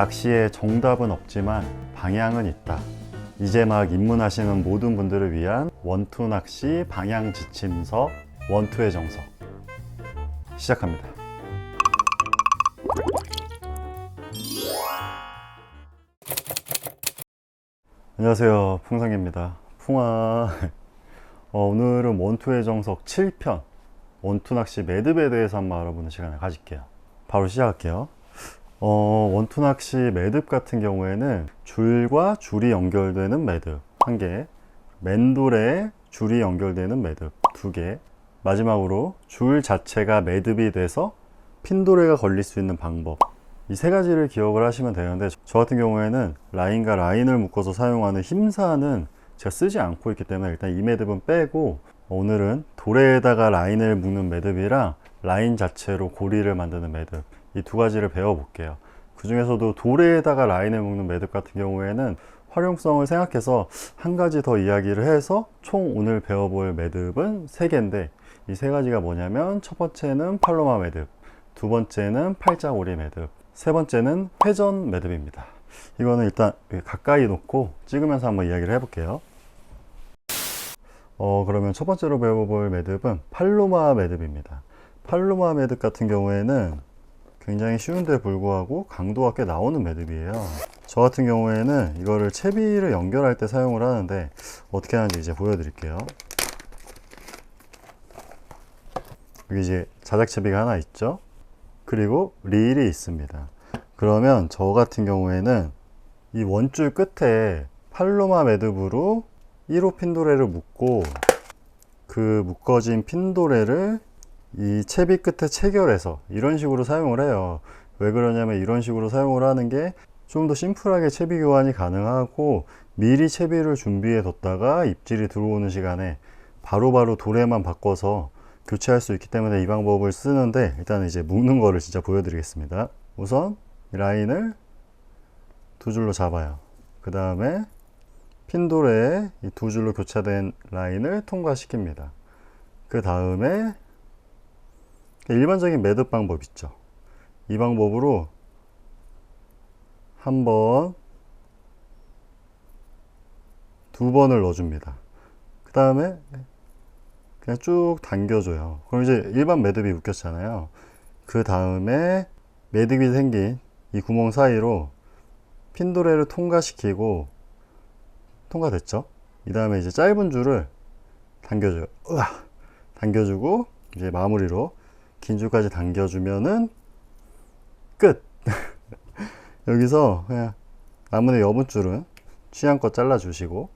낚시에 정답은 없지만 방향은 있다. 이제 막 입문하시는 모든 분들을 위한 원투 낚시 방향 지침서 원투의 정석 시작합니다. 안녕하세요. 풍성입니다. 풍아. 어, 오늘은 원투의 정석 7편 원투 낚시 매듭에 대해서 한번 알아보는 시간을 가질게요. 바로 시작할게요. 어, 원투 낚시 매듭 같은 경우에는 줄과 줄이 연결되는 매듭. 한 개, 맨돌에 줄이 연결되는 매듭. 두 개, 마지막으로 줄 자체가 매듭이 돼서 핀도레가 걸릴 수 있는 방법. 이 세 가지를 기억을 하시면 되는데 저 같은 경우에는 라인과 라인을 묶어서 사용하는 힘사는 제가 쓰지 않고 있기 때문에 일단 이 매듭은 빼고 오늘은 돌에다가 라인을 묶는 매듭이랑 라인 자체로 고리를 만드는 매듭 이 두 가지를 배워볼게요. 그 중에서도 돌에다가 라인을 묶는 매듭 같은 경우에는 활용성을 생각해서 한 가지 더 이야기를 해서 총 오늘 배워볼 매듭은 세 개인데 이 세 가지가 뭐냐면 첫 번째는 팔로마 매듭, 두 번째는 팔자고리 매듭, 세 번째는 회전 매듭입니다. 이거는 일단 가까이 놓고 찍으면서 한번 이야기를 해볼게요. 어, 그러면 첫 번째로 배워볼 매듭은 팔로마 매듭입니다. 팔로마 매듭 같은 경우에는 굉장히 쉬운데 불구하고 강도가 꽤 나오는 매듭이에요. 저 같은 경우에는 이거를 채비를 연결할 때 사용을 하는데 어떻게 하는지 이제 보여드릴게요. 여기 이제 자작채비가 하나 있죠. 그리고 릴이 있습니다. 그러면 저 같은 경우에는 이 원줄 끝에 팔로마 매듭으로 1호 핀도레를 묶고 그 묶어진 핀도레를 이 채비 끝에 체결해서 이런 식으로 사용을 해요. 왜 그러냐면 이런 식으로 사용을 하는 게 좀 더 심플하게 채비 교환이 가능하고 미리 채비를 준비해 뒀다가 입질이 들어오는 시간에 바로바로 도래만 바꿔서 교체할 수 있기 때문에 이 방법을 쓰는데 일단 이제 묶는 거를 진짜 보여드리겠습니다. 우선 이 라인을 두 줄로 잡아요. 그 다음에 핀도레에 이 두 줄로 교차된 라인을 통과시킵니다. 그 다음에 일반적인 매듭 방법 있죠. 이 방법으로 한 번, 두 번을 넣어줍니다. 그 다음에 그냥 쭉 당겨줘요. 그럼 이제 일반 매듭이 묶였잖아요. 그 다음에 매듭이 생긴 이 구멍 사이로 핀도레를 통과시키고 통과됐죠? 이 다음에 이제 짧은 줄을 당겨줘요. 으아! 당겨주고 이제 마무리로 긴 줄까지 당겨주면은 끝! 여기서 그냥 나무의 여분 줄은 취향껏 잘라주시고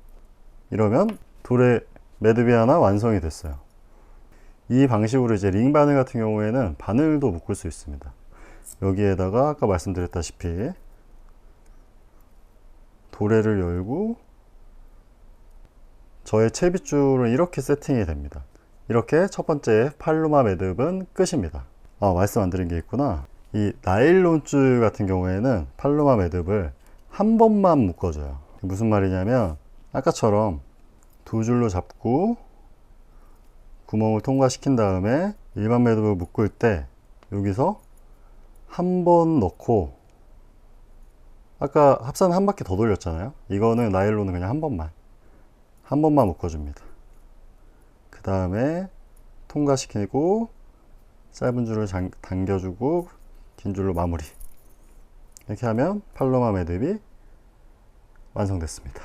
이러면 돌에 매듭이 하나 완성이 됐어요. 이 방식으로 이제 링 바늘 같은 경우에는 바늘도 묶을 수 있습니다. 여기에다가 아까 말씀드렸다시피 도래를 열고 저의 채빗줄은 이렇게 세팅이 됩니다. 이렇게 첫 번째 팔로마 매듭은 끝입니다. 아, 말씀 안 드린 게 있구나. 이 나일론 줄 같은 경우에는 팔로마 매듭을 한 번만 묶어줘요. 무슨 말이냐면 아까처럼 두 줄로 잡고 구멍을 통과시킨 다음에 일반 매듭을 묶을 때 여기서 한 번 넣고 아까 합산 한 바퀴 더 돌렸잖아요. 이거는 나일론은 그냥 한 번만 한 번만 묶어줍니다. 그 다음에 통과시키고 짧은 줄을 장- 당겨주고 긴 줄로 마무리. 이렇게 하면 팔로마 매듭이 완성됐습니다.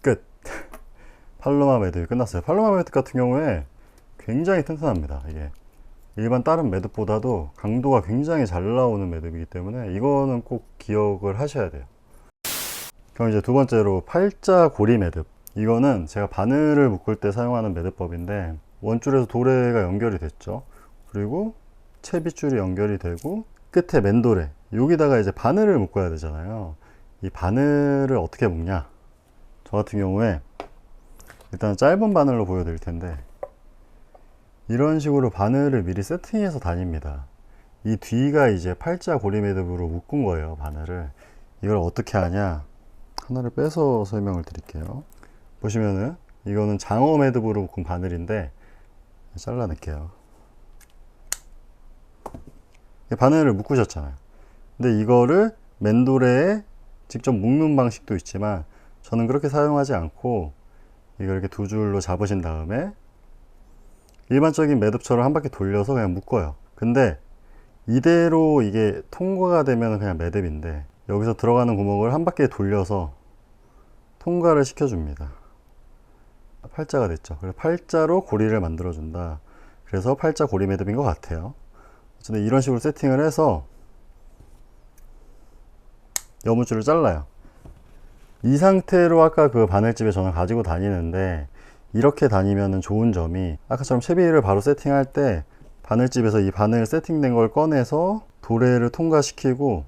끝. 팔로마 매듭이 끝났어요. 팔로마 매듭 같은 경우에 굉장히 튼튼합니다. 이게 일반 다른 매듭보다도 강도가 굉장히 잘 나오는 매듭이기 때문에 이거는 꼭 기억을 하셔야 돼요. 그럼 이제 두 번째로 팔자 고리 매듭. 이거는 제가 바늘을 묶을 때 사용하는 매듭법인데 원줄에서 도래가 연결이 됐죠. 그리고 채빗줄이 연결이 되고 끝에 맨도래 여기다가 이제 바늘을 묶어야 되잖아요. 이 바늘을 어떻게 묶냐? 저 같은 경우에 일단 짧은 바늘로 보여드릴 텐데 이런 식으로 바늘을 미리 세팅해서 다닙니다. 이 뒤가 이제 팔자 고리 매듭으로 묶은 거예요, 바늘을. 이걸 어떻게 하냐? 하나를 빼서 설명을 드릴게요. 보시면은 이거는 장어 매듭으로 묶은 바늘인데 잘라낼게요. 바늘을 묶으셨잖아요. 근데 이거를 맨도레에 직접 묶는 방식도 있지만 저는 그렇게 사용하지 않고 이걸 이렇게 두 줄로 잡으신 다음에 일반적인 매듭처럼 한 바퀴 돌려서 그냥 묶어요. 근데 이대로 이게 통과가 되면 그냥 매듭인데 여기서 들어가는 구멍을 한 바퀴 돌려서 통과를 시켜줍니다. 팔자가 됐죠. 그래서 팔자로 고리를 만들어준다. 그래서 팔자 고리 매듭인 것 같아요. 어쨌든 이런 식으로 세팅을 해서 여무줄을 잘라요. 이 상태로 아까 그 바늘집에 저는 가지고 다니는데 이렇게 다니면 좋은 점이 아까처럼 채비를 바로 세팅할 때 바늘집에서 이 바늘 세팅된 걸 꺼내서 도래를 통과시키고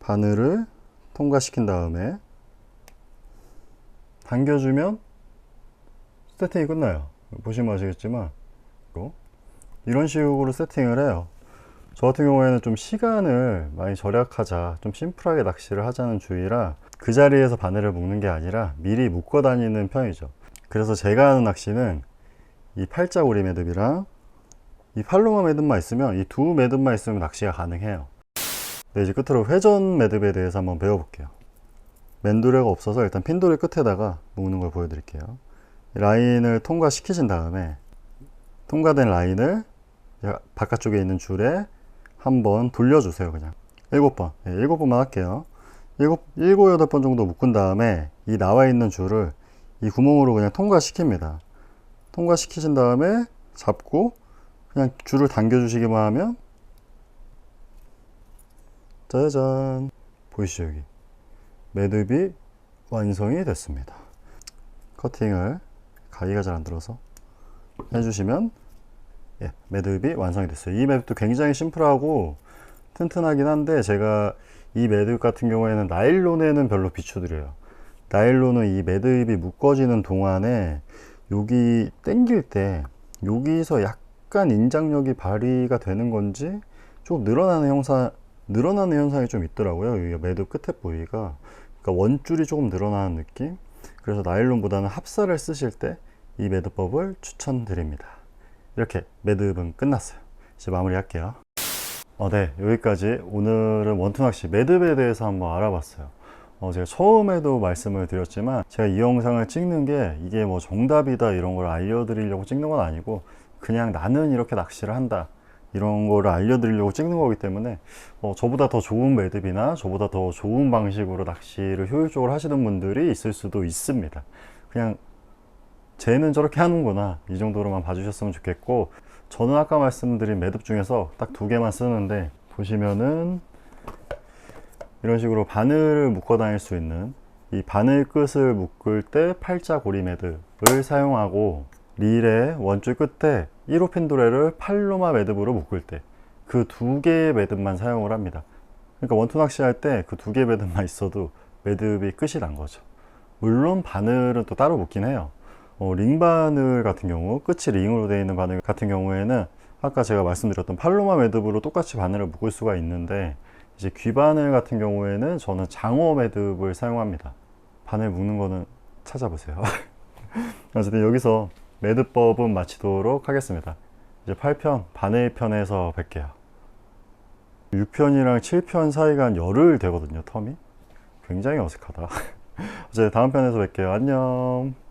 바늘을 통과시킨 다음에 당겨주면 세팅이 끝나요. 보시면 아시겠지만. 이런 식으로 세팅을 해요. 저 같은 경우에는 좀 시간을 많이 절약하자, 좀 심플하게 낚시를 하자는 주의라 그 자리에서 바늘을 묶는 게 아니라 미리 묶어 다니는 편이죠. 그래서 제가 하는 낚시는 이 팔자고리 매듭이랑 이 팔로마 매듭만 있으면 이 두 매듭만 있으면 낚시가 가능해요. 네, 이제 끝으로 회전 매듭에 대해서 한번 배워볼게요. 맨도레가 없어서 일단 핀도레 끝에다가 묶는 걸 보여드릴게요. 라인을 통과시키신 다음에 통과된 라인을 바깥쪽에 있는 줄에 한번 돌려주세요. 그냥 일곱 번, 네, 일곱 번만 할게요. 일곱, 일곱 여덟 번 정도 묶은 다음에 이 나와 있는 줄을 이 구멍으로 그냥 통과시킵니다. 통과시키신 다음에 잡고 그냥 줄을 당겨 주시기만 하면 짜잔 보이시죠 여기 매듭이 완성이 됐습니다. 커팅을 가위가 잘 안 들어서 해주시면 예, 매듭이 완성이 됐어요. 이 매듭도 굉장히 심플하고 튼튼하긴 한데 제가 이 매듭 같은 경우에는 나일론에는 별로 비추드려요. 나일론은 이 매듭이 묶어지는 동안에 여기 당길 때 여기서 약간 인장력이 발휘가 되는 건지 조금 늘어나는 형상 늘어나는 현상이 좀 있더라고요. 여기 매듭 끝에 부위가 그러니까 원줄이 조금 늘어나는 느낌. 그래서 나일론보다는 합사를 쓰실 때 이 매듭법을 추천드립니다. 이렇게 매듭은 끝났어요. 이제 마무리할게요. 어, 네, 여기까지 오늘은 원투 낚시 매듭에 대해서 한번 알아봤어요. 어, 제가 처음에도 말씀을 드렸지만 제가 이 영상을 찍는 게 이게 뭐 정답이다 이런 걸 알려드리려고 찍는 건 아니고 그냥 나는 이렇게 낚시를 한다 이런 거를 알려드리려고 찍는 거기 때문에 어, 저보다 더 좋은 매듭이나 저보다 더 좋은 방식으로 낚시를 효율적으로 하시는 분들이 있을 수도 있습니다. 그냥 쟤는 저렇게 하는구나 이 정도로만 봐주셨으면 좋겠고 저는 아까 말씀드린 매듭 중에서 딱 두 개만 쓰는데 보시면은 이런 식으로 바늘을 묶어 다닐 수 있는 이 바늘 끝을 묶을 때 팔자 고리 매듭을 사용하고 릴의 원줄 끝에 1호 핀 도레를 팔로마 매듭으로 묶을 때 그 두 개의 매듭만 사용을 합니다. 그러니까 원투 낚시할 때 그 두 개의 매듭만 있어도 매듭이 끝이 난 거죠. 물론 바늘은 또 따로 묶긴 해요. 어, 링 바늘 같은 경우 끝이 링으로 되어 있는 바늘 같은 경우에는 아까 제가 말씀드렸던 팔로마 매듭으로 똑같이 바늘을 묶을 수가 있는데 이제 귀바늘 같은 경우에는 저는 장어 매듭을 사용합니다. 바늘 묶는 거는 찾아보세요. 어쨌든 여기서 매듭법은 마치도록 하겠습니다. 이제 8편 바늘 편에서 뵐게요. 6편이랑 7편 사이가 한 열흘 되거든요, 텀이. 굉장히 어색하다. 어제 다음 편에서 뵐게요. 안녕.